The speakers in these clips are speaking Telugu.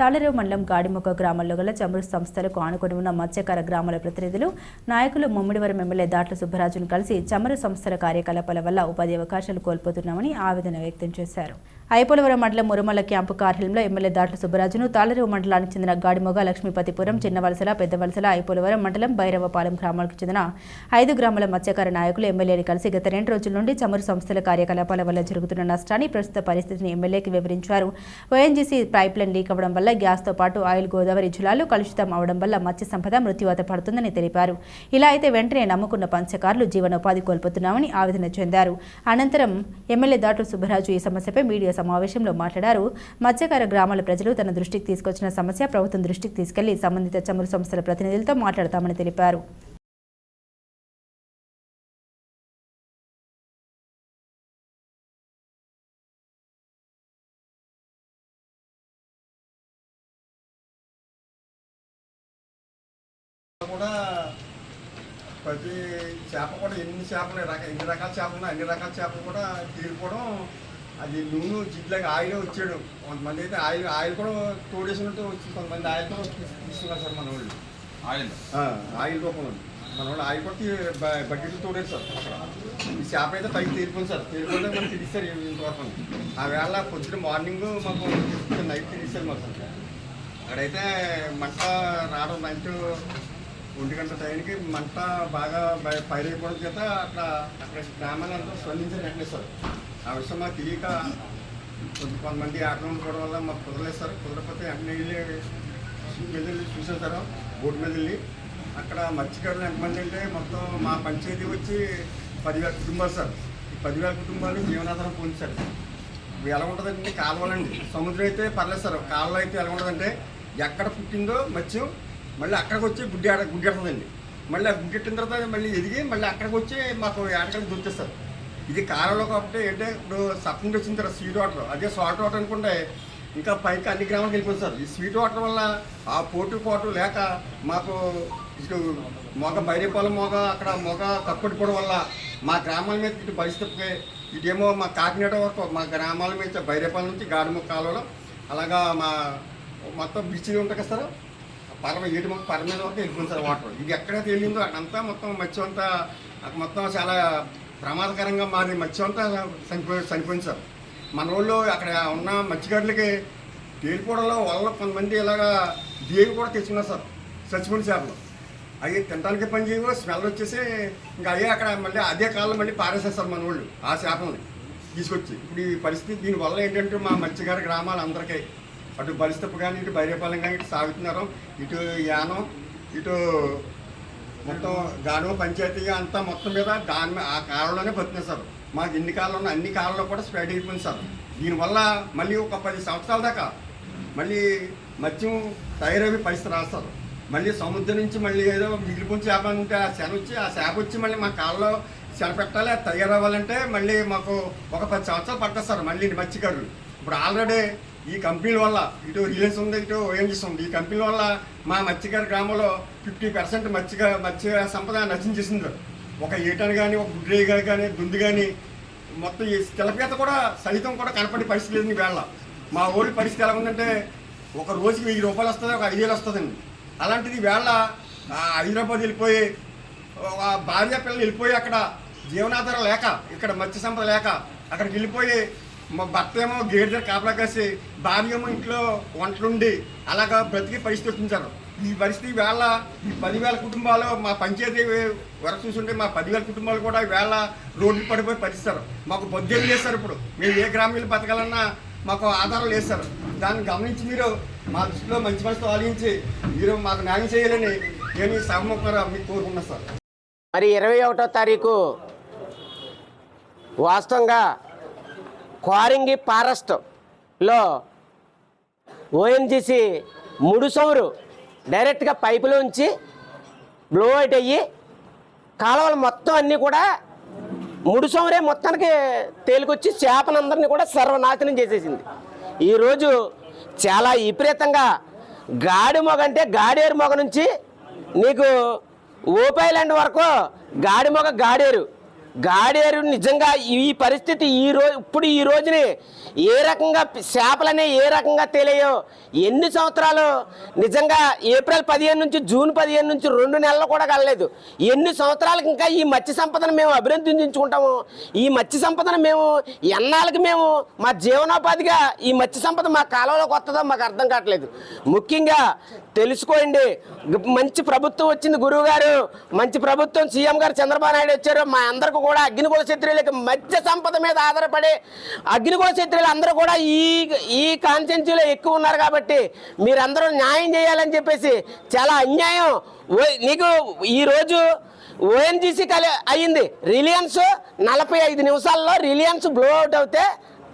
తాళరేవు మండలం గాడిమొక్క గ్రామంలో గల చమురు సంస్థలకు ఆనుకొని ఉన్న మత్స్యకార గ్రామాల ప్రతినిధులు నాయకులు ముమ్మిడివరం ఎమ్మెల్యే దాట్ల సుబ్బరాజును కలిసి చమురు సంస్థల కార్యకలాపాల వల్ల ఉపాధి అవకాశాలు కోల్పోతున్నామని ఆవేదన వ్యక్తం చేశారు. ఐపోలవరం మండలం మురుమల్ల క్యాంపు కార్యాలయంలో ఎమ్మెల్యే దాట్ల సుబ్బరాజును తాళరేవు మండలానికి చెందిన గాడిమొగ లక్ష్మీపతిపురం చిన్నవలసల పెద్దవలసల ఐపోలవరం మండలం భైరవపాలెం గ్రామాలకు చెందిన ఐదు గ్రామాల మత్స్యకార నాయకులు ఎమ్మెల్యేని కలిసి గత రెండు రోజుల నుండి చమురు సంస్థల కార్యకలాపాల వల్ల జరుగుతున్న నష్టాన్ని ప్రస్తుత పరిస్థితిని ఎమ్మెల్యేకి వివరించారు. ఓఎన్జీసీ పైప్ లైన్ లీక్ అవ్వడం వల్ల గ్యాస్తో పాటు ఆయిల్ గోదావరి జలాలు కలుషితం అవడం వల్ల మత్స్య సంపద మృత్యువాత పడుతుందని తెలిపారు. ఇలా అయితే వెంటనే నమ్ముకున్న పంచకారులు జీవనోపాధి కోల్పోతున్నామని ఆవేదన చెందారు. అనంతరం ఎమ్మెల్యే దాటు సుబ్బరాజు ఈ సమస్యపై మీడియా సమావేశంలో మాట్లాడారు. మత్స్యకార గ్రామాల ప్రజలు తన దృష్టికి తీసుకొచ్చిన సమస్య ప్రభుత్వం దృష్టికి తీసుకెళ్ళి సంబంధిత చమురు సంస్థల ప్రతినిధులతో మాట్లాడతామని తెలిపారు. కూడా ప్రతి చేప కూడా ఎన్ని చేపలు ఎన్ని రకాల చేపలు ఉన్నాయి అన్ని రకాల చేపలు కూడా తీరుకోవడం అది నూనె జిడ్లాగా ఆయిల్ వచ్చాడు. కొంతమంది అయితే ఆయిల్ ఆయిల్ కూడా తోడేసినట్టు వచ్చి కొంతమంది ఆయిల్ కూడా తీసు- తీసుకున్నారు సార్ మన వాళ్ళు ఆయిల్ ఆయిల్ రూపంలో మన వాళ్ళు ఆయిల్ కూడా బకెట్లు తోడేది సార్ అక్కడ. ఈ చేప అయితే పైకి తీరిపోయింది సార్. తీరిపోతే మనకి తిరిగిస్తారు ఇంతవరకు ఆ వేళ పొద్దున మార్నింగ్ మాకు నైట్ తిరిగిస్తారు మాకు. అక్కడైతే మంట రావడం నైట్ ఒంటి గంట టైంకి మంట బాగా బయ- పైరైపోవడం చేత అక్కడ అక్కడ గ్రామాలంతా స్పందించారు వెంటనే సార్. ఆ విషయం మాకు తెలియక కొంతమంది ఆటలు ఉండడం వల్ల మాకు కుదరలేదు సార్. కుదరకపోతే వెంటనే వెళ్ళి మీద వెళ్ళి చూసాను సార్ బోట్ మీద వెళ్ళి. అక్కడ మత్స్యకారులు ఎంతమంది అంటే మొత్తం మా పంచాయతీ వచ్చి పదివేల కుటుంబాలు సార్. ఈ పదివేల కుటుంబాలు జీవనాధారం పొందుతారు. ఇవి ఎలా ఉంటుందంటే కాలువలండి సముద్రం అయితే పర్లేదు సార్. కాలువ అయితే ఎలా ఉంటుందంటే ఎక్కడ పుట్టిందో మత్స్యం మళ్ళీ అక్కడికి వచ్చి గుడ్డి ఆడ గుడ్డెడుతుందండి మళ్ళీ ఆ గుడ్డెట్టిన తర్వాత మళ్ళీ ఎదిగి మళ్ళీ అక్కడికి వచ్చి మాకు ఏడకలు దొరికేస్తారు. ఇది కాలంలో కాబట్టి ఏంటంటే ఇప్పుడు సప్లింగ్ వచ్చిన తర్వాత స్వీట్ వాటర్ అదే సాల్ట్ వాటర్ అనుకుంటే ఇంకా పైకి అన్ని గ్రామాలకు వెళ్ళిపోతుంది సార్. ఈ స్వీట్ వాటర్ వల్ల ఆ పోటు పోటు లేక మాకు ఇటు మొగ బైరేపాలెం మొగ అక్కడ మొగ కప్పటిపోవడం వల్ల మా గ్రామాల మీద ఇటు పరిస్థితి ఇటేమో మా కాకినాడ వరకు మా గ్రామాల మీద బైరేపాలెం నుంచి గాడిముక్క కాలువలో అలాగా మా మొత్తం బీచ్లు ఉంటాయి కదా సార్. పరమ ఏటి మొక్క పరమ మీద వరకు వెళ్ళిపోయింది సార్ వాటర్ ఇది ఎక్కడైతే వెళ్ళిందో అక్కడంతా మొత్తం మత్స్యం అంతా అక్కడ మొత్తం చాలా ప్రమాదకరంగా మాది మత్స్యం అంతా చనిపోయి చనిపోయింది సార్. మన వాళ్ళు అక్కడ ఉన్న మత్స్యకారులకి తేలిపోవడంలో వల్ల కొంతమంది ఇలాగా దేవి కూడా తెచ్చుకున్నారు సార్ చచ్చిపోయిన చేపలు. అవి తినడానికి పని చేయవు స్మెల్ వచ్చేసి ఇంకా అయ్యే అక్కడ మళ్ళీ అదే కాలం మళ్ళీ పారేసేస్తారు మన వాళ్ళు ఆ చేపల్ని తీసుకొచ్చి. ఇప్పుడు ఈ పరిస్థితి దీనివల్ల ఏంటంటే మా మత్స్యకార గ్రామాలందరికీ అటు బలిస్తపు కానీ ఇటు బైరేపాలెం కానీ ఇటు సాగుతున్నారు. ఇటు యానం ఇటు మొత్తం గాను పంచాయతీ అంతా మొత్తం మీద దాని ఆ కాలంలోనే బతికినాయి సార్. మాకు ఎన్ని కాలంలో ఉన్న అన్ని కాలంలో కూడా స్ప్రెడ్ అయిపోయింది సార్. దీనివల్ల మళ్ళీ ఒక పది సంవత్సరాల దాకా మళ్ళీ మద్యం తయారవి పరిస్థితి రాస్తారు మళ్ళీ సముద్రం నుంచి మళ్ళీ ఏదో మిగిలిపోయి చేప ఉంటే ఆ శన వచ్చి ఆ చేప వచ్చి మళ్ళీ మా కాళ్ళలో శన పెట్టాలి తయారవ్వాలంటే మళ్ళీ మాకు ఒక పది సంవత్సరాలు పడుతుంది సార్ మళ్ళీ మత్స్యకారులు. ఇప్పుడు ఆల్రెడీ ఈ కంపెనీల వల్ల ఇటు రిలయన్స్ ఉంది ఇటు ఓఎన్జీస్ ఉంది. ఈ కంపెనీల వల్ల మా మత్స్యకార గ్రామంలో ఫిఫ్టీ పర్సెంట్ మత్స్య మత్స్య సంపద నశించేసింది ఒక ఏటన్ కానీ ఒక గుడ్రేయి కానీ దుంది కానీ మొత్తం ఈ తెలపేత కూడా సహితం కూడా కనపడే పరిస్థితి లేదు వేళ మా ఊరి పరిస్థితి ఎలా ఉందంటే ఒక రోజుకి వెయ్యి రూపాయలు వస్తుంది ఒక ఐదు వేలు వస్తుందండి. అలాంటిది వేళ హైదరాబాద్ వెళ్ళిపోయి భార్య పిల్లలు వెళ్ళిపోయి అక్కడ జీవనాధారం లేక ఇక్కడ మత్స్య సంపద లేక అక్కడికి వెళ్ళిపోయి మా భర్త ఏమో గేట్ దగ్గర కాపలా కాసి భార్య ఏమో ఇంట్లో వంటలుండి అలాగా బ్రతికి పరిస్థితి వచ్చింది ఈ పరిస్థితి వేళ ఈ పదివేల కుటుంబాలు మా పంచాయతీ వరకు చూసుంటే మా పదివేల కుటుంబాలు కూడా వేళ రోడ్లు పడిపోయి పరిస్థితారు మాకు బొద్దేలు చేస్తారు ఇప్పుడు. మేము ఏ గ్రామీణ బతకాలన్నా మాకు ఆధారం లేస్తారు దాన్ని గమనించి మీరు మా దృష్టిలో మంచి మనసుతో ఆలోచించి మీరు మాకు న్యాయం చేయాలని నేను ఈ సభముఖంగా మీకు కోరుకున్నా సార్. మరి ఇరవై ఒకటో తారీఖు వాస్తవంగా క్వారింగి ఫారెస్ట్లో ఓఎన్జిసి ముడుసౌరు డైరెక్ట్గా పైపులో ఉంచి బ్లో అవుట్ అయ్యి కాలువలు మొత్తం అన్నీ కూడా ముడుసౌరే మొత్తానికి తేలికొచ్చి చేపలందరినీ కూడా సర్వనాశనం చేసేసింది. ఈరోజు చాలా విపరీతంగా గాడి మొగ అంటే గాడేరు మొగ నుంచి నీకు ఓపైలాండ్ వరకు గాడి మొగ గాడేరు. గాడేరు నిజంగా ఈ పరిస్థితి ఈ రోజు ఇప్పుడు ఈ రోజుని ఏ రకంగా చేపలనే ఏ రకంగా తెలియో ఎన్ని సంవత్సరాలు నిజంగా ఏప్రిల్ పదిహేను నుంచి జూన్ పదిహేను నుంచి రెండు నెలలు కూడా కలలేదు ఎన్ని సంవత్సరాలకు ఇంకా ఈ మత్స్య సంపదను మేము అభినందించుకుంటాము ఈ మత్స్య సంపదను మేము ఎన్నాళ్ళకి మేము మా జీవనోపాధిగా ఈ మత్స్య సంపద మా కాలంలోకి వస్తుందో మాకు అర్థం కావట్లేదు. ముఖ్యంగా తెలుసుకోండి మంచి ప్రభుత్వం వచ్చింది గురువు గారు మంచి ప్రభుత్వం సీఎం గారు చంద్రబాబు నాయుడు వచ్చారు మా అందరికి కూడా అగ్నికుల క్షత్రియులకి మత్స్య సంపద మీద ఆధారపడి అగ్నికుల క్షత్రియులు అందరూ కూడా ఈ ఈ కాన్స్టిట్యూన్సీలో ఎక్కువ ఉన్నారు కాబట్టి మీరందరూ న్యాయం చేయాలని చెప్పేసి చాలా అన్యాయం. ఓ- నీకు ఈరోజు ఓఎన్జీసీ కలి అయ్యింది. రిలయన్స్ నలభై ఐదు నిమిషాల్లో రిలయన్స్ బ్లో అవుట్ అవుతే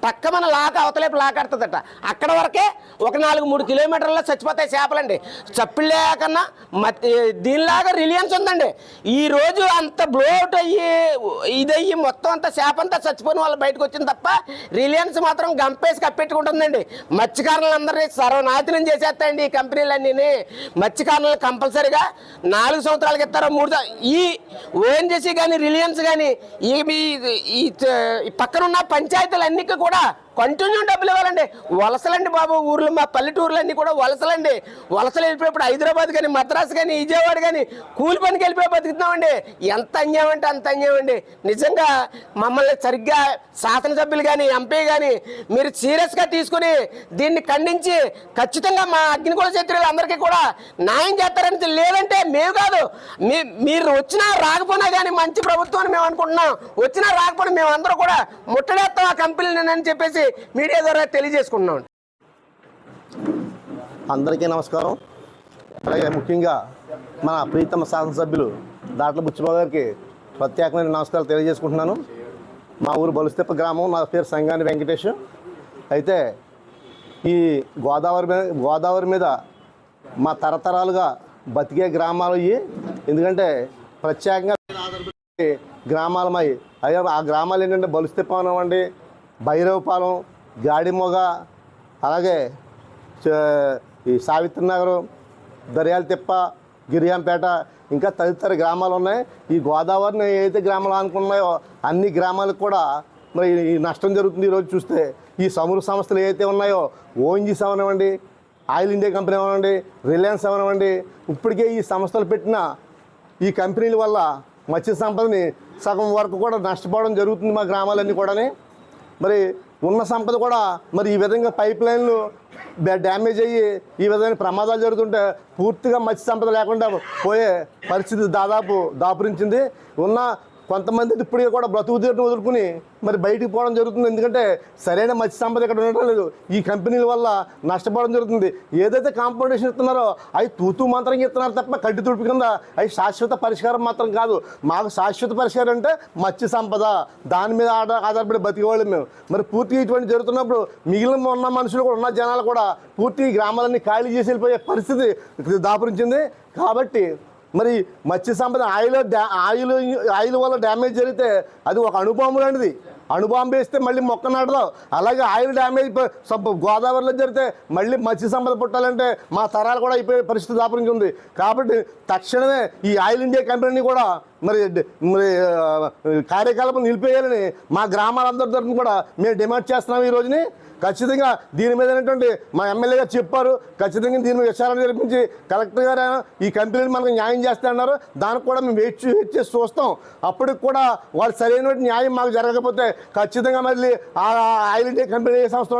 పక్క మన లాక అవతలేపు లాకాడుతుందట అక్కడ వరకే ఒక నాలుగు మూడు కిలోమీటర్లో చచ్చిపోతాయి చేపలండి. చప్పులు లేకన్నా మత్ దీనిలాగా రిలియన్స్ ఉందండి. ఈ రోజు అంత బ్లోట్ అయ్యి ఇదయ్యి మొత్తం అంతా చేప అంతా చచ్చిపోయిన వాళ్ళు బయటకు వచ్చింది తప్ప రిలయన్స్ మాత్రం గంపేసి కప్పెట్టుకుంటుందండి. మత్స్యకారులందరినీ సర్వనాశనం చేసేస్తాయండి ఈ కంపెనీలన్నీ మత్స్యకారులు కంపల్సరీగా నాలుగు సంవత్సరాలకి ఇస్తారో మూడు ఈ ఓఎన్జీసీ కానీ రిలయన్స్ కానీ ఈ పక్కనున్న ఈ పక్కన ఉన్న పంచాయతీలన్నిటికీ కూడా కంటిన్యూ డబ్బులు ఇవ్వాలండి. వలసలండి బాబు ఊర్లు మా పల్లెటూర్లన్నీ కూడా వలసలండి. వలసలు వెళ్ళిపోయినప్పుడు హైదరాబాద్ కానీ మద్రాసు కానీ విజయవాడ కానీ కూలి పనికి వెళ్ళిపోయి బతుకుతున్నామండి. ఎంత అన్యాయం అంటే అంత అన్యాయం అండి. నిజంగా మమ్మల్ని సరిగ్గా శాసనసభ్యులు కానీ ఎంపీ కానీ మీరు సీరియస్గా తీసుకుని దీన్ని ఖండించి ఖచ్చితంగా మా అగ్నికుల క్షత్రియులు అందరికీ కూడా న్యాయం చేస్తారని లేదంటే మేము కాదు. మీ మీరు వచ్చినా రాకపోయినా కానీ మంచి ప్రభుత్వం అని మేము అనుకుంటున్నాం. వచ్చినా రాకపోయినా మేము అందరూ కూడా ముట్టడేస్తాం ఆ కంపెనీని అని చెప్పేసి మీడియా ద్వారా తెలియజేసుకుంటున్నాం. అందరికీ నమస్కారం. అలాగే ముఖ్యంగా మన ప్రీతమ శాసనసభ్యులు దాట్ల బుచ్చిబాబు గారికి ప్రత్యేకమైన నమస్కారాలు తెలియజేసుకుంటున్నాను. మా ఊరు బలుస్తెప్ప గ్రామం నా పేరు సంగాని వెంకటేష్. అయితే ఈ గోదావరి మీద గోదావరి మీద మా తరతరాలుగా బతికే గ్రామాలు ఇవి ఎందుకంటే ప్రత్యేకంగా గ్రామాలమై అయ్యా ఆ గ్రామాలు ఏంటంటే బలుస్తెప్ప అనివ్వండి భైరవపాలెం గాడిమొగ అలాగే ఈ సావిత్రి నగరం దర్యాల తిప్ప గిరియాంపేట ఇంకా తదితర గ్రామాలు ఉన్నాయి ఈ గోదావరిని ఏదైతే గ్రామాలు అనుకున్నాయో అన్ని గ్రామాలకు కూడా మరి ఈ నష్టం జరుగుతుంది ఈరోజు చూస్తే. ఈ చమురు సంస్థలు ఏవైతే ఉన్నాయో ఓఎన్జీస్ అవనివ్వండి ఆయిల్ ఇండియా కంపెనీ అవనివ్వండి రిలయన్స్ అవనివ్వండి ఇప్పటికే ఈ సంస్థలు పెట్టిన ఈ కంపెనీల వల్ల మత్స్య సంపదని సగం వరకు కూడా నష్టపోవడం జరుగుతుంది మా గ్రామాలన్నీ కూడానే. మరి ఉన్న సంపద కూడా మరి ఈ విధంగా పైప్ లైన్లు డ్యామేజ్ అయ్యి ఈ విధమైన ప్రమాదాలు జరుగుతుంటే పూర్తిగా మత్స్య సంపద లేకుండా పోయే పరిస్థితి దాదాపు దాపురించింది. ఉన్న కొంతమంది ఇప్పటికీ కూడా బ్రతుకు తీరును వదులుకుని మరి బయటికి పోవడం జరుగుతుంది. ఎందుకంటే సరైన మత్స్య సంపద ఇక్కడ ఉండటం లేదు. ఈ కంపెనీల వల్ల నష్టపోవడం జరుగుతుంది. ఏదైతే కాంపౌండేషన్ ఇస్తున్నారో అవి తూతు మంత్రం ఇస్తున్నారు తప్ప కడ్డి తుడుపు కింద అవి శాశ్వత పరిష్కారం మాత్రం కాదు. మాకు శాశ్వత పరిష్కారం అంటే మత్స్య సంపద. దాని మీద ఆధార ఆధారపడి బతికేవాళ్ళు మేము. మరి పూర్తిగా ఇటువంటి జరుగుతున్నప్పుడు మిగిలిన ఉన్న మనుషులు కూడా ఉన్న జనాలు కూడా పూర్తి గ్రామాలన్నీ ఖాళీ చేసి వెళ్ళిపోయే పరిస్థితి దాపురించింది. కాబట్టి మరి మత్స్య సంపద ఆయిల్ డా- ఆయిల్ ఆయిల్ వల్ల డ్యామేజ్ జరిగితే అది ఒక అణుబాంబు లాంటిది. అణుబాంబు వేస్తే మళ్ళీ మొక్క నాటదాం. అలాగే ఆయిల్ డ్యామేజ్ గోదావరిలో జరిగితే మళ్ళీ మత్స్య సంపద పుట్టాలంటే మా తరాలు కూడా అయిపోయే పరిస్థితి దాపరించి ఉంది కాబట్టి తక్షణమే ఈ ఆయిల్ ఇండియా కంపెనీని కూడా మరి మరి కార్యకలాపం నిలిపేయాలని మా గ్రామాలందరి తరఫున కూడా మేము డిమాండ్ చేస్తున్నాం ఈ రోజుని. ఖచ్చితంగా దీని మీద ఏంటంటే మా ఎమ్మెల్యే గారు చెప్పారు. ఖచ్చితంగా దీని మీద విచారణ జరిపించి కలెక్టర్ గారు ఈ కంపెనీని మనకు న్యాయం చేస్తా అన్నారు. దానికి కూడా మేము వెయిట్ వెయిట్ చేసి చూస్తాం. అప్పటికి కూడా వాళ్ళు సరైన న్యాయం మాకు జరగకపోతే ఖచ్చితంగా మళ్ళీ ఆ ఆయిల్ ఇండియా కంపెనీ ఏ సంస్థ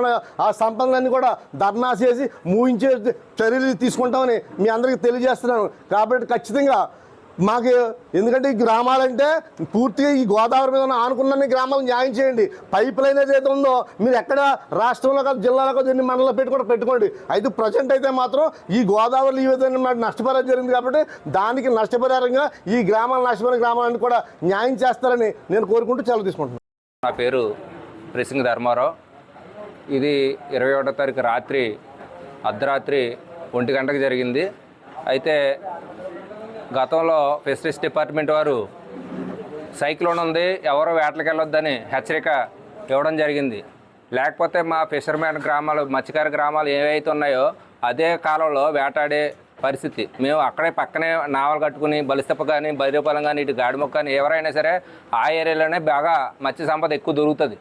ఆ సంపదలన్నీ కూడా ధర్నా చేసి మూయించే చర్యలు తీసుకుంటామని మీ అందరికీ తెలియజేస్తున్నాను. కాబట్టి ఖచ్చితంగా మాకు ఎందుకంటే ఈ గ్రామాలంటే పూర్తిగా ఈ గోదావరి మీద ఉన్న ఆనుకున్న గ్రామాలు న్యాయం చేయండి. పైప్ లైన్ ఏదైతే ఉందో మీరు ఎక్కడ రాష్ట్రంలో కాదు జిల్లాలో కాదు ఎన్ని మండలంలో పెట్టుకుంటే పెట్టుకోండి. అయితే ప్రజెంట్ అయితే మాత్రం ఈ గోదావరి ఈ విధంగా మాకు నష్టపరిహారం జరిగింది కాబట్టి దానికి నష్టపరిహారంగా ఈ గ్రామాల నష్టపోయిన గ్రామాలను కూడా న్యాయం చేస్తారని నేను కోరుకుంటూ సెలవు తీసుకుంటున్నాను. నా పేరు రిసింగ్ ధర్మారావు. ఇది ఇరవై ఒకటో తారీఖు రాత్రి అర్ధరాత్రి ఒంటి గంటకు జరిగింది. అయితే గతంలో ఫిషరీస్ డిపార్ట్మెంట్ వారు సైక్లోన్ ఉంది ఎవరు వేటలకు వెళ్ళొద్దని హెచ్చరిక ఇవ్వడం జరిగింది. లేకపోతే మా ఫిషర్మ్యాన్ గ్రామాలు మత్స్యకార గ్రామాలు ఏవైతే ఉన్నాయో అదే కాలంలో వేటాడే పరిస్థితి. మేము అక్కడే పక్కనే నావలు కట్టుకుని బలిస్తప్ప కానీ బైరపాలెం కానీ ఇటు గాడిమొక్క కానీ ఎవరైనా సరే ఆ ఏరియాలోనే బాగా మత్స్య సంపద ఎక్కువ దొరుకుతుంది.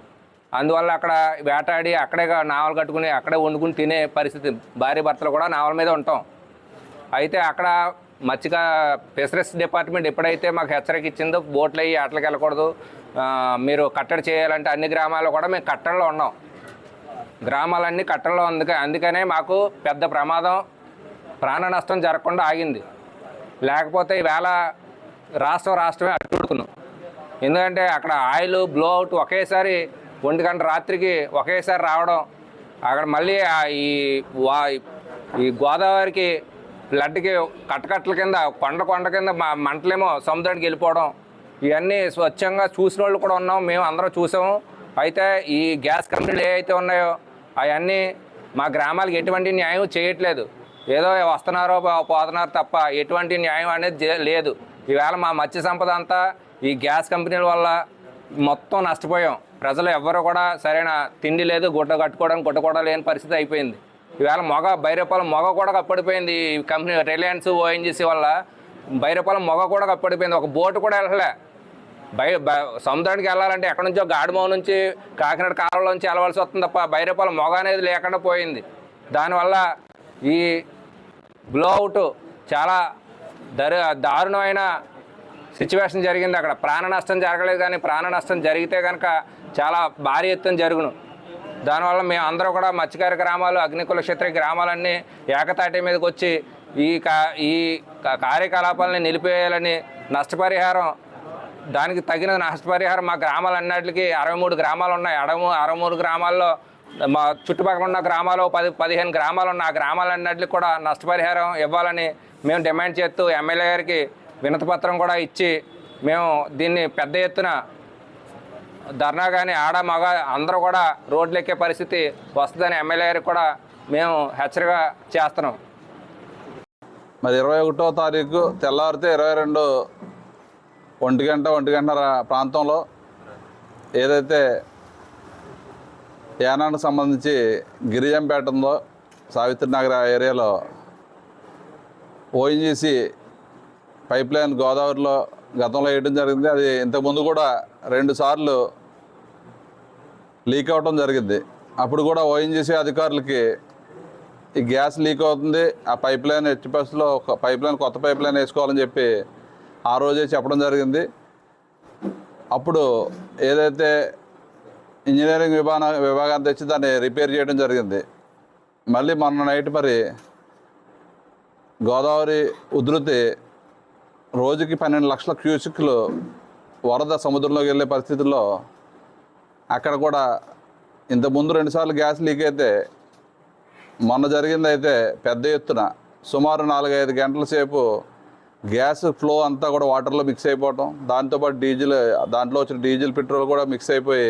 అందువల్ల అక్కడ వేటాడి అక్కడే నావలు కట్టుకుని అక్కడే వండుకుని తినే పరిస్థితి. భార్య భర్తలు కూడా నావల మీద ఉంటాం. అయితే అక్కడ మత్స్యక ఫిషరీస్ డిపార్ట్మెంట్ ఎప్పుడైతే మాకు హెచ్చరిక ఇచ్చిందో బోట్లు అయ్యి ఆటలకు వెళ్ళకూడదు. మీరు కట్టడి చేయాలంటే అన్ని గ్రామాల్లో కూడా మేము కట్టడిలో ఉన్నాం. గ్రామాలన్నీ కట్టడిలో అందుకే అందుకనే మాకు పెద్ద ప్రమాదం ప్రాణ నష్టం జరగకుండా ఆగింది. లేకపోతే ఈవేళ రాష్ట్రం రాష్ట్రమే అట్టుడుకున్నాం ఎందుకంటే అక్కడ ఆయిల్ బ్లో అవుట్ ఒకేసారి ఒంటి గంట రాత్రికి ఒకేసారి రావడం అక్కడ మళ్ళీ ఈ వా ఈ గోదావరికి ఫ్లడ్కి కట్టకట్టల కింద కొండ కొండ కింద మా మంటలేమో సముద్రానికి వెళ్ళిపోవడం. ఇవన్నీ స్వచ్ఛంగా చూసిన వాళ్ళు కూడా ఉన్నాం మేము అందరం చూసాము. అయితే ఈ గ్యాస్ కంపెనీలు ఏ అయితే ఉన్నాయో అవన్నీ మా గ్రామాలకు ఎటువంటి న్యాయం చేయట్లేదు. ఏదో వస్తున్నారో పోతున్నారు తప్ప ఎటువంటి న్యాయం అనేది లేదు. ఈవేళ మా మత్స్య సంపద అంతా ఈ గ్యాస్ కంపెనీల వల్ల మొత్తం నష్టపోయాం. ప్రజలు ఎవ్వరు కూడా సరైన తిండి లేదు గుడ్డ కట్టుకోవడం గుడ్డ కూడా లేని పరిస్థితి అయిపోయింది. ఈవేళ మొగ బైరపాలెం మొగ కూడా కప్పడిపోయింది. ఈ కంపెనీ రిలయన్స్ ఓఎన్జీసీ వల్ల బైరపాలెం మొగ కూడా కప్పడిపోయింది. ఒక బోటు కూడా వెళ్ళలే. బై సముద్రానికి వెళ్ళాలంటే ఎక్కడి నుంచో గాడిమో నుంచి కాకినాడ కాలువలో నుంచి వెళ్ళవలసి వస్తుంది తప్ప బైరపాలెం మొగ అనేది లేకుండా పోయింది. దానివల్ల ఈ బ్లోఅవుట్ చాలా దరు దారుణమైన సిచ్యువేషన్ జరిగింది అక్కడ. ప్రాణ నష్టం జరగలేదు కానీ ప్రాణ నష్టం జరిగితే కనుక చాలా భారీ ఎత్తున జరుగును. దానివల్ల మేము అందరూ కూడా మత్స్యకార గ్రామాలు అగ్నికుల క్షత్రియ గ్రామాలన్నీ ఏకతాటి మీదకి వచ్చి ఈ కా ఈ కార్యకలాపాలని నిలిపేయాలని నష్టపరిహారం దానికి తగిన నష్టపరిహారం మా గ్రామాలన్నిటికీ అరవై మూడు గ్రామాలు ఉన్నాయి అడము అరవై మూడు గ్రామాల్లో మా చుట్టుపక్కల ఉన్న గ్రామాలు పది పదిహేను గ్రామాలు ఉన్న ఆ గ్రామాలన్నిటికి కూడా నష్టపరిహారం ఇవ్వాలని మేము డిమాండ్ చేస్తూ ఎమ్మెల్యే గారికి వినతిపత్రం కూడా ఇచ్చి మేము దీన్ని పెద్ద ఎత్తున ధర్నా కానీ ఆడ మగ అందరూ కూడా రోడ్లు ఎక్కే పరిస్థితి వస్తుందని ఎమ్మెల్యే గారికి కూడా మేము హెచ్చరిక చేస్తున్నాం. మరి ఇరవై ఒకటో తారీఖు తెల్లవారితే ఇరవై రెండు ఒంటి గంట ఒంటి గంటన్నర ప్రాంతంలో ఏదైతే యానానికి సంబంధించి గిరిజంపేట ఉందో సావిత్రి నగర్ ఏరియాలో ఓఎన్జీసీ పైప్ లైన్ గోదావరిలో గతంలో వేయడం జరిగింది. అది ఇంతకుముందు కూడా రెండుసార్లు లీక్ అవడం జరిగింది అప్పుడు కూడా ఓఎన్జీసీ అధికారులకి ఈ గ్యాస్ లీక్ అవుతుంది. ఆ పైప్ లైన్ హెచ్పిఎస్లో ఒక పైప్ లైన్ కొత్త పైప్ లైన్ వేసుకోవాలని చెప్పి ఆ రోజే చెప్పడం జరిగింది. అప్పుడు ఏదైతే ఇంజనీరింగ్ విభాగ విభాగాన్ని తెచ్చి దాన్ని రిపేర్ చేయడం జరిగింది. మళ్ళీ మొన్న నైట్ మరి గోదావరి ఉధృతి రోజుకి పన్నెండు లక్షల క్యూసిక్లు వరద సముద్రంలోకి వెళ్ళే పరిస్థితుల్లో అక్కడ కూడా ఇంతకుముందు రెండుసార్లు గ్యాస్ లీక్ అయితే మొన్న జరిగిందైతే పెద్ద ఎత్తున సుమారు నాలుగైదు గంటల సేపు గ్యాస్ ఫ్లో అంతా కూడా వాటర్లో మిక్స్ అయిపోవటం. దాంతోపాటు డీజిల్ దాంట్లో వచ్చిన డీజిల్ పెట్రోల్ కూడా మిక్స్ అయిపోయి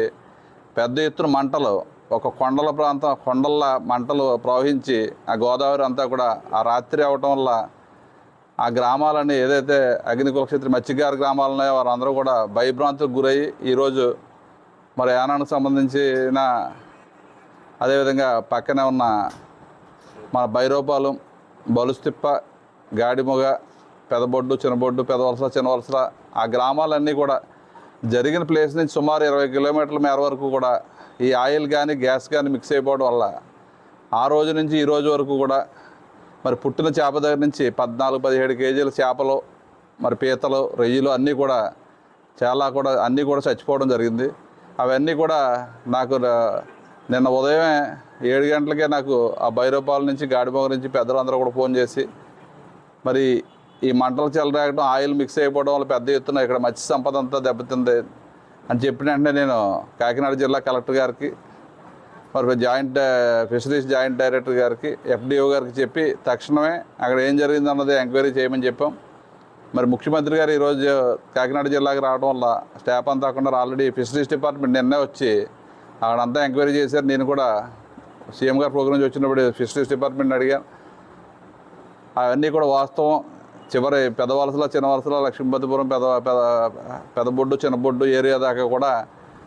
పెద్ద ఎత్తున మంటలు ఒక కొండల ప్రాంతం కొండల మంటలు ప్రవహించి ఆ గోదావరి అంతా కూడా ఆ రాత్రి అవటం వల్ల ఆ గ్రామాలన్నీ ఏదైతే అగ్నికులక్షేత్రి మత్స్యకార గ్రామాలు ఉన్నాయో వారందరూ కూడా భయభ్రాంతులకు గురయ్యి ఈరోజు మరి యానానికి సంబంధించిన అదేవిధంగా పక్కనే ఉన్న మన బైరోపాలెం బలుస్తిప్ప గాడిమొగ పెదబొడ్డు చిన్నబొడ్డు పెదవలస చిన్నవలసల ఆ గ్రామాలన్నీ కూడా జరిగిన ప్లేస్ నుంచి సుమారు ఇరవై కిలోమీటర్ల మేర వరకు కూడా ఈ ఆయిల్ కానీ గ్యాస్ కానీ మిక్స్ అయిపోవడం వల్ల ఆ రోజు నుంచి ఈ రోజు వరకు కూడా మరి పుట్టిన చేప దగ్గర నుంచి పద్నాలుగు పదిహేడు కేజీల చేపలు మరి పీతలు రొయ్యలు అన్నీ కూడా చాలా కూడా అన్నీ కూడా చచ్చిపోవడం జరిగింది. అవన్నీ కూడా నాకు నిన్న ఉదయమే ఏడు గంటలకే నాకు ఆ బైరోపాల నుంచి గాడిమొగ నుంచి పెద్దలందరూ కూడా ఫోన్ చేసి మరి ఈ మంటలు చెలరేగడం ఆయిల్ మిక్స్ అయిపోవడం వల్ల పెద్ద ఎత్తున ఇక్కడ మత్స్య సంపద అంతా దెబ్బతింది అని చెప్పిన వెంటనే నేను కాకినాడ జిల్లా కలెక్టర్ గారికి మరి జాయింట్ ఫిషరీస్ జాయింట్ డైరెక్టర్ గారికి ఎఫ్డిఓ గారికి చెప్పి తక్షణమే అక్కడ ఏం జరిగింది అన్నది ఎంక్వైరీ చేయమని చెప్పాం. మరి ముఖ్యమంత్రి గారు ఈరోజు కాకినాడ జిల్లాకి రావడం వల్ల స్టాఫ్ అంతా కాకుండా ఆల్రెడీ ఫిషరీస్ డిపార్ట్మెంట్ నిన్నే వచ్చి అక్కడంతా ఎంక్వైరీ చేశారు. నేను కూడా సీఎం గారు ప్రోగ్రామ్ వచ్చినప్పుడు ఫిషరీస్ డిపార్ట్మెంట్ అడిగాను. అవన్నీ కూడా వాస్తవం. చివరి పెద్ద వలసలో చిన్న వలసలో లక్ష్మీపతిపురం పెద్ద పెద్ద చిన్న బొడ్డు ఏరియా దాకా కూడా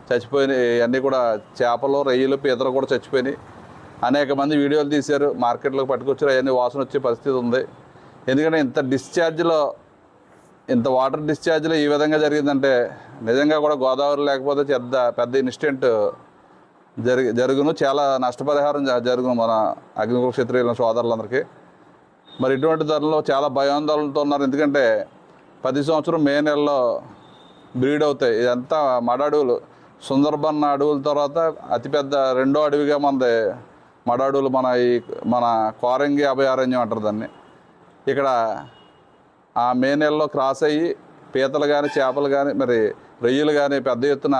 చచ్చిపోయినాయి అన్నీ కూడా చేపలు రొయ్యలు పీతలు కూడా చచ్చిపోయినాయి. అనేక మంది వీడియోలు తీశారు మార్కెట్లోకి పట్టుకొచ్చారు అవన్నీ వాసన వచ్చే పరిస్థితి ఉంది. ఎందుకంటే ఇంత డిశ్చార్జ్లో ఇంత వాటర్ డిశ్చార్జ్లో ఈ విధంగా జరిగిందంటే నిజంగా కూడా గోదావరి లేకపోతే పెద్ద పెద్ద ఇన్సిడెంట్ జరిగి జరుగును చాలా నష్టపరిహారం జరుగును మన అగ్నికుల క్షత్రియుల సోదరులందరికీ. మరి ఇటువంటి ధరలో చాలా భయాందోళనతో ఉన్నారు. ఎందుకంటే ప్రతి సంవత్సరం మే నెలలో బ్రీడ్ అవుతాయి. ఇదంతా మడ అడవులు సుందర్బన్ అడవుల తర్వాత అతిపెద్ద రెండో అడవిగా మనది మడ అడవులు మన ఈ మన కోరంగి అభయారణ్యం అంటారు దాన్ని. ఇక్కడ ఆ మే నెలలో క్రాస్ అయ్యి పీతలు కానీ చేపలు కానీ మరి రొయ్యలు కానీ పెద్ద ఎత్తున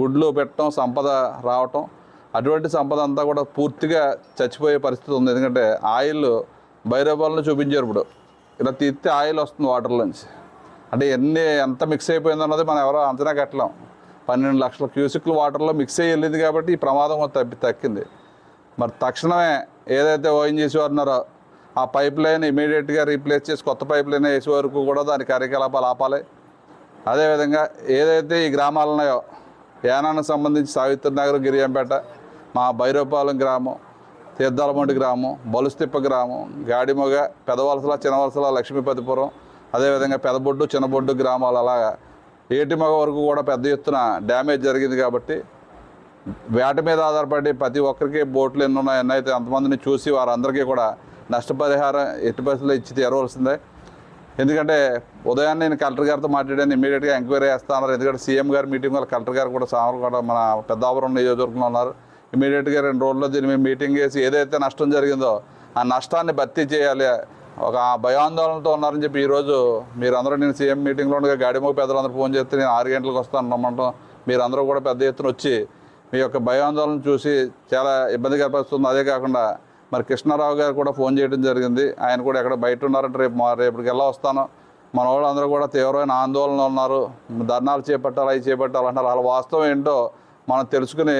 గుడ్లు పెట్టడం సంపద రావటం అటువంటి సంపద అంతా కూడా పూర్తిగా చచ్చిపోయే పరిస్థితి ఉంది. ఎందుకంటే ఆయిల్ భైరవాలను చూపించారు ఇప్పుడు. ఇలా తీస్తే ఆయిల్ వస్తుంది వాటర్లోంచి. అంటే ఎన్ని ఎంత మిక్స్ అయిపోయింది అన్నది మనం ఎవరో అంచనా కట్టలేం. పన్నెండు లక్షల క్యూసిక్లు వాటర్లో మిక్స్ అయ్యి వెళ్ళింది కాబట్టి ఈ ప్రమాదం తప్పి తక్కింది. మరి తక్షణమే ఏదైతే ఓఎన్జీసీ అన్నారో ఆ పైప్ లైన్ ఇమీడియట్గా రీప్లేస్ చేసి కొత్త పైప్ లైన్ వేసే వరకు కూడా దాని కార్యకలాపాలు ఆపాలి. అదేవిధంగా ఏదైతే ఈ గ్రామాలు ఉన్నాయో యానానికి సంబంధించి సావిత్రి నగర్ గిరియంపేట మా భైరవపాలెం గ్రామం తీర్థాలమండి గ్రామం బలుస్తిప్ప గ్రామం గాడిమొగ పెదవలసల చిన్నవలసల లక్ష్మీపతిపురం అదేవిధంగా పెదబొడ్డు చిన్నబొడ్డు గ్రామాలు అలాగా ఏటిమొగ వరకు కూడా పెద్ద ఎత్తున డ్యామేజ్ జరిగింది కాబట్టి వేట మీద ఆధారపడి ప్రతి ఒక్కరికి బోట్లు ఎన్ని ఉన్నాయి ఎన్నైతే అంతమందిని చూసి వారందరికీ కూడా నష్టపరిహారం ఎట్టి పరిస్థితుల్లో ఇచ్చి తీరవలసిందే. ఎందుకంటే ఉదయాన్నే నేను కలెక్టర్ గారితో మాట్లాడాను ఇమీడియట్గా ఎంక్వైరీ చేస్తాను ఎందుకంటే సీఎం గారి మీటింగ్ వల్ల కలెక్టర్ గారు కూడా సామర్ కూడా మన పెద్దాపురం నియోజకవర్గంలో ఉన్నారు. ఇమీడియట్గా రెండు రోజుల్లో దీన్ని మేము మీటింగ్ చేసి ఏదైతే నష్టం జరిగిందో ఆ నష్టాన్ని భర్తీ చేయాలి ఒక భయాందోళనతో ఉన్నారని చెప్పి ఈరోజు మీరందరూ నేను సీఎం మీటింగ్లో ఉండగా గాడిమోగ పెద్దలందరూ ఫోన్ చేస్తే నేను ఆరు గంటలకు వస్తాను రమ్మంటాం. మీరందరూ కూడా పెద్ద ఎత్తున వచ్చి మీ యొక్క భయాందోళన చూసి చాలా ఇబ్బందికర పరిస్థితుంది అదే కాకుండా మరి కృష్ణారావు గారు కూడా ఫోన్ చేయడం జరిగింది. ఆయన కూడా ఎక్కడ బయట ఉన్నారంటే రేపు రేపటికి ఎలా వస్తాను? మన వాళ్ళందరూ కూడా తీవ్రమైన ఆందోళన ఉన్నారు. ధర్నాలు చేపట్టాలి అవి చేపట్టాలంటారు వాళ్ళ వాస్తవం ఏంటో మనం తెలుసుకుని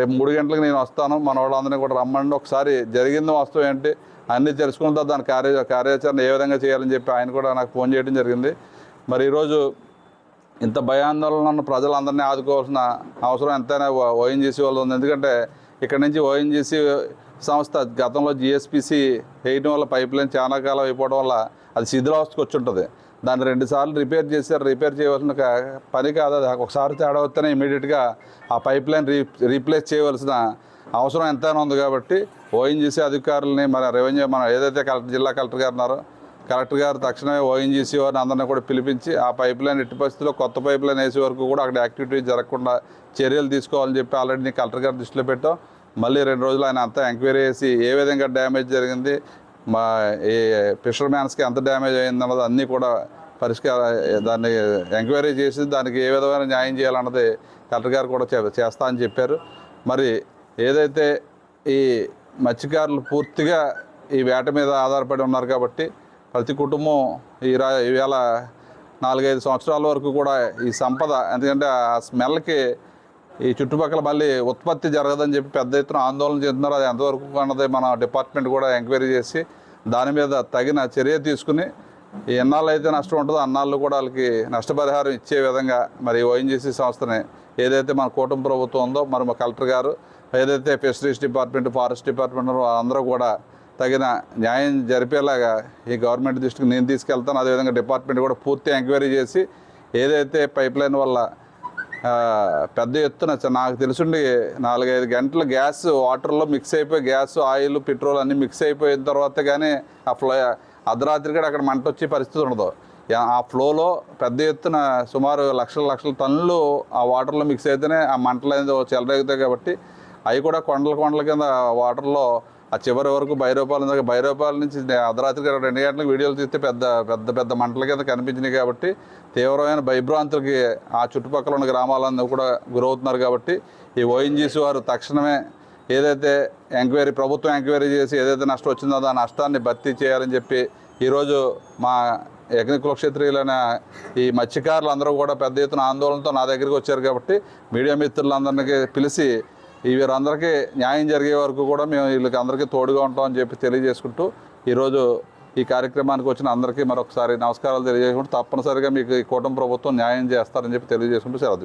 రేపు మూడు గంటలకు నేను వస్తాను. మన వాళ్ళందరినీ కూడా రమ్మండి. ఒకసారి జరిగింది వాస్తవం ఏంటి? అన్నీ తెలుసుకున్న తర్వాత దాని కార్య కార్యాచరణ ఏ విధంగా చేయాలని చెప్పి ఆయన కూడా నాకు ఫోన్ చేయడం జరిగింది. మరి ఈరోజు ఇంత భయాందోళన ఉన్న ప్రజలందరినీ ఆదుకోవాల్సిన అవసరం ఎంతైనా ఓఎన్జీసీ వాళ్ళు ఉంది. ఎందుకంటే ఇక్కడ నుంచి ఓఎన్జీసీ సంస్థ గతంలో జిఎస్పిసి వేయడం వల్ల పైప్ లైన్ చాలా కాలం అయిపోవడం వల్ల అది శిథిలావస్థకు వచ్చి ఉంటుంది. దాన్ని రెండుసార్లు రిపేర్ చేశారు రిపేర్ చేయవలసిన పని కాదు. అది ఒకసారి తేడా వస్తేనే ఇమీడియట్గా ఆ పైప్ లైన్ రీ రీప్లేస్ చేయవలసిన అవసరం ఎంతైనా ఉంది కాబట్టి ఓఎన్జీసీ అధికారులని మన రెవెన్యూ మన ఏదైతే కలెక్టర్ జిల్లా కలెక్టర్ గారు ఉన్నారో కలెక్టర్ గారు తక్షణమే ఓఎన్జీసీ వారిని అందరినీ కూడా పిలిపించి ఆ పైప్ లైన్ ఎట్టి పరిస్థితుల్లో కొత్త పైప్ లైన్ వేసే వరకు కూడా అక్కడ యాక్టివిటీ జరగకుండా చర్యలు తీసుకోవాలని చెప్పి ఆల్రెడీ కలెక్టర్ గారు దృష్టిలో పెట్టాం. మళ్ళీ రెండు రోజులు ఆయన అంతా ఎంక్వైరీ చేసి ఏ విధంగా డ్యామేజ్ జరిగింది మా ఈ ఫిషర్ మ్యాన్స్కి ఎంత డ్యామేజ్ అయింది అన్నది అన్నీ కూడా పరిష్కార దాన్ని ఎంక్వైరీ చేసి దానికి ఏ విధమైన న్యాయం చేయాలన్నది కలెక్టర్ గారు కూడా చే- చేస్తా అని చెప్పారు. మరి ఏదైతే ఈ మత్స్యకారులు పూర్తిగా ఈ వేట మీద ఆధారపడి ఉన్నారు కాబట్టి ప్రతి కుటుంబం ఈ రా ఈవేళ నాలుగైదు సంవత్సరాల వరకు కూడా ఈ సంపద ఎందుకంటే ఆ స్మెల్కి ఈ చుట్టుపక్కల మళ్ళీ ఉత్పత్తి జరగదని చెప్పి పెద్ద ఎత్తున ఆందోళన చెందుతున్నారు. అది ఎంతవరకు అన్నది మన డిపార్ట్మెంట్ కూడా ఎంక్వైరీ చేసి దాని మీద తగిన చర్య తీసుకుని ఎన్నాళ్ళు అయితే నష్టం ఉంటుందో అన్నాళ్ళు కూడా వాళ్ళకి నష్టపరిహారం ఇచ్చే విధంగా మరి ఓఎన్జీసీ సంస్థని ఏదైతే మన కూటమి ప్రభుత్వం ఉందో మరి మా కలెక్టర్ గారు ఏదైతే ఫిషరీస్ డిపార్ట్మెంట్ ఫారెస్ట్ డిపార్ట్మెంట్ అందరూ కూడా తగిన న్యాయం జరిపేలాగా ఈ గవర్నమెంట్ దృష్టికి నేను తీసుకెళ్తాను. అదేవిధంగా డిపార్ట్మెంట్ కూడా పూర్తి ఎంక్వైరీ చేసి ఏదైతే పైప్ లైన్ వల్ల పెద్ద ఎత్తున నాకు తెలుసుండి నాలుగైదు గంటలు గ్యాస్ వాటర్లో మిక్స్ అయిపోయి గ్యాస్ ఆయిల్ పెట్రోల్ అన్నీ మిక్స్ అయిపోయిన తర్వాత కానీ ఆ ఫ్లో అర్ధరాత్రి కూడా అక్కడ మంట వచ్చే పరిస్థితి ఉండదు. ఆ ఫ్లోలో పెద్ద ఎత్తున సుమారు లక్షల లక్షల టన్నులు ఆ వాటర్లో మిక్స్ అయితేనే ఆ మంటలు అనేది చెలరేగుతాయి కాబట్టి అవి కూడా కొండల కొండల కింద వాటర్లో ఆ చివరి వరకు భైరవపాలెం దగ్గర భైరవపాలెం నుంచి అర్ధరాత్రికి రెండు గంటలకు వీడియోలు తీస్తే పెద్ద పెద్ద పెద్ద మంటల కింద కనిపించినాయి కాబట్టి తీవ్రమైన భయభ్రాంతులకి ఆ చుట్టుపక్కల ఉన్న గ్రామాలన్నీ కూడా గురవుతున్నారు కాబట్టి ఈ ఓఎన్జీసీ వారు తక్షణమే ఏదైతే ఎంక్వైరీ ప్రభుత్వం ఎంక్వైరీ చేసి ఏదైతే నష్టం వచ్చిందో ఆ నష్టాన్ని భర్తీ చేయాలని చెప్పి ఈరోజు మా యజ్ఞ కులక్షేత్రియులైన ఈ మత్స్యకారులు అందరూ కూడా పెద్ద ఎత్తున ఆందోళనతో నా దగ్గరికి వచ్చారు కాబట్టి మీడియా మిత్రులందరికీ పిలిచి ఈ వీరందరికీ న్యాయం జరిగే వరకు కూడా మేము వీళ్ళకి అందరికీ తోడుగా ఉంటామని చెప్పి తెలియజేసుకుంటూ ఈరోజు ఈ కార్యక్రమానికి వచ్చిన అందరికీ మరొకసారి నమస్కారాలు తెలియజేసుకుంటూ తప్పనిసరిగా మీకు ఈ కూటమి ప్రభుత్వం న్యాయం చేస్తారని చెప్పి తెలియజేసుకుంటూ సెలవు